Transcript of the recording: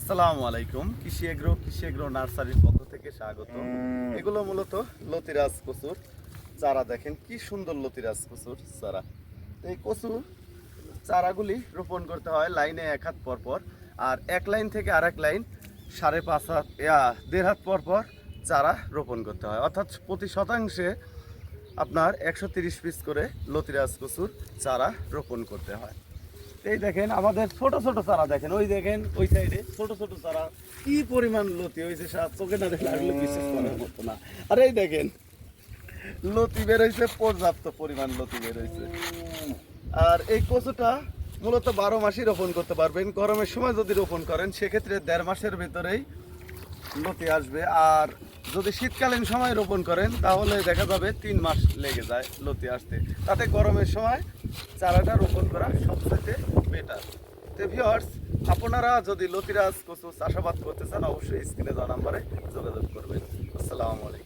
আসসালামু আলাইকুম। কৃষি এগ্রো কৃষি এগ্রো নার্সারির পক্ষ থেকে স্বাগত। এগুলো মূলত লতিরাজ কচুর। চারা দেখেন কি সুন্দর লতিরাজ কচুর চারা। এই কচু চারাগুলি রোপণ করতে হয় লাইনে এক হাত পর পর, আর এক লাইন থেকে আরেক লাইন সাড়ে পাঁচ হাত দেড় হাত পর পর চারা রোপণ করতে হয়। অর্থাৎ প্রতি শতাংশে আপনার একশো পিস করে লতিরাজ কচুর চারা রোপণ করতে হয়। এই দেখেন, আমাদের ছোট ছোট চারা দেখেন। ওই দেখেন, ওই সাইডে ছোট ছোট চারা। কি পরিমাণ লতি হয়েছে সাত চোখে না আসলে বিশ্বাস করার মতো না। আর এই দেখেন, লতি বেরোইছে পর্যাপ্ত পরিমাণ লতি বেরোইছে আর এই কচুটা মূলত বারো মাসই রোপণ করতে পারবেন। গরমের সময় যদি রোপণ করেন, সেক্ষেত্রে দেড় মাসের ভেতরেই লতি আসবে। আর যদি শীতকালীন সময় রোপণ করেন, তাহলে দেখা যাবে তিন মাস লেগে যায় লতি আসতে। তাতে গরমের সময় চারাটা রোপণ করা সবচেয়ে বেটার তো ভিওয়ার্স আপনারা যদি লতিরাজ কচু চাষাবাদ করতে চান, অবশ্যই স্ক্রিনে দেওয়া নাম্বারে যোগাযোগ করবেন। আসসালামু আলাইকুম।